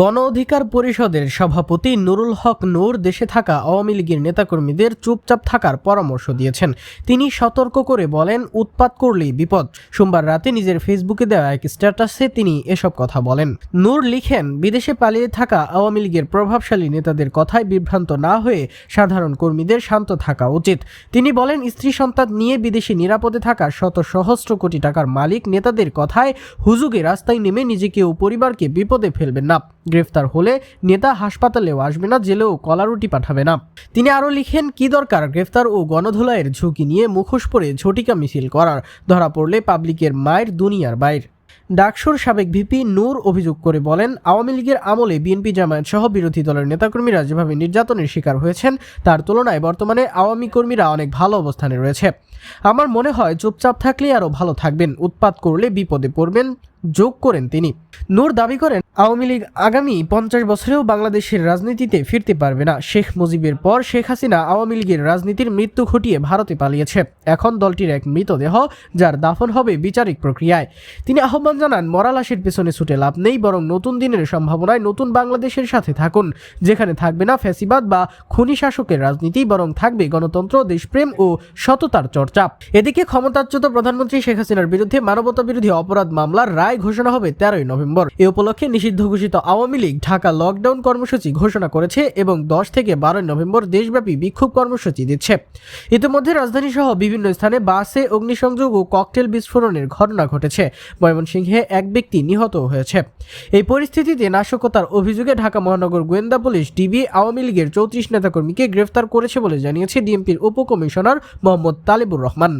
গণ অধিকার পরিষদের সভাপতি নুরুল হক নূর দেশে থাকা আওয়ামী লীগের নেতাকর্মীদের চুপচাপ থাকার পরামর্শ দিয়েছেন। তিনি সতর্ক করে বলেন, উৎপাত করলেই বিপদ। সোমবার রাতে নিজের ফেসবুকে দেওয়া এক স্ট্যাটাসে তিনি এসব কথা বলেন। নূর লিখেন, বিদেশে পালিয়ে থাকা আওয়ামী লীগের প্রভাবশালী নেতাদের কথায় বিভ্রান্ত না হয়ে সাধারণ কর্মীদের শান্ত থাকা উচিত। তিনি বলেন, স্ত্রী সন্তান নিয়ে বিদেশে নিরাপদে থাকা শত সহস্র কোটি টাকার মালিক নেতাদের কথায় হুজুগে রাস্তায় নেমে নিজেকে ও পরিবারকে বিপদে ফেলবেন না। গ্রেফতার হলে নেতা হাসপাতালেও আসবে না, জেলেও কলারুটি পাঠাবে না। তিনি আরও লিখেন, কি দরকার গ্রেফতার ও গণধোলাইয়ের ঝুঁকি নিয়ে মুখোশ পরে ঝটিকা মিছিল করার? ধরা পড়লে পাবলিকের মায়ের দুনিয়ার বাইর। ডাকসুর সাবেক ভিপি নূর অভিযোগ করে বলেন, আওয়ামী লীগের আমলে বিএনপি জামায়াত সহ বিরোধী দলের নেতাকর্মীরা যেভাবে নির্যাতনের শিকার হয়েছেন, তার তুলনায় বর্তমানে আওয়ামী কর্মীরা অনেক ভালো অবস্থানে রয়েছে। আমার মনে হয় চুপচাপ থাকলে আরও ভালো থাকবেন, উৎপাত করলে বিপদে পড়বেন। যোগ করেন তিনি। নূর দাবি করেন, আওয়ামী লীগ আগামী পঞ্চাশ বছরেও বাংলাদেশের রাজনীতিতে ফিরতে পারবে না। শেখ মুজিবের পর শেখ হাসিনা আওয়ামী লীগের রাজনীতির মৃত্যু ঘটিয়ে ভারতে পালিয়েছে। এখন দলটির এক মৃতদেহ, যার দাফন হবে বিচারিক প্রক্রিয়ায়। তিনি আহ্বান জানান মরা লাশের পেছনে ছুটে লাভ নেই, বরং নতুন দিনের সম্ভাবনায় নতুন বাংলাদেশের সাথে থাকুন। যেখানে থাকবে না ফ্যাসিবাদ বা খুনি শাসকের রাজনীতি, বরং থাকবে গণতন্ত্র, দেশপ্রেম ও সততার চর্চা। এদিকে ক্ষমতাচ্যুত প্রধানমন্ত্রী শেখ হাসিনার বিরুদ্ধে মানবতা বিরোধী অপরাধ মামলার রায় ঘোষণা হবে তেরোই নভেম্বর। এ উপলক্ষে নিষিদ্ধ ঘোষিত আওয়ামী লীগ ঢাকা লকডাউন কর্মসূচি ঘোষণা করেছে এবং দশ থেকে বারোই নভেম্বর দেশব্যাপী বিক্ষোভ কর্মসূচি দিচ্ছে। ইতিমধ্যে রাজধানী সহ বিভিন্ন স্থানে বাসে অগ্নিসংযোগ ও ককটেল বিস্ফোরণের ঘটনা ঘটেছে। ময়মনসিংহে এক ব্যক্তি নিহত হয়েছে। এই পরিস্থিতিতে নাশকতার অভিযোগে ঢাকা মহানগর গোয়েন্দা পুলিশ ডিবি আওয়ামী লীগের চৌত্রিশ নেতাকর্মীকে গ্রেফতার করেছে বলে জানিয়েছে ডিএমপির উপকমিশনার মোহাম্মদ তালিবুর রহমান।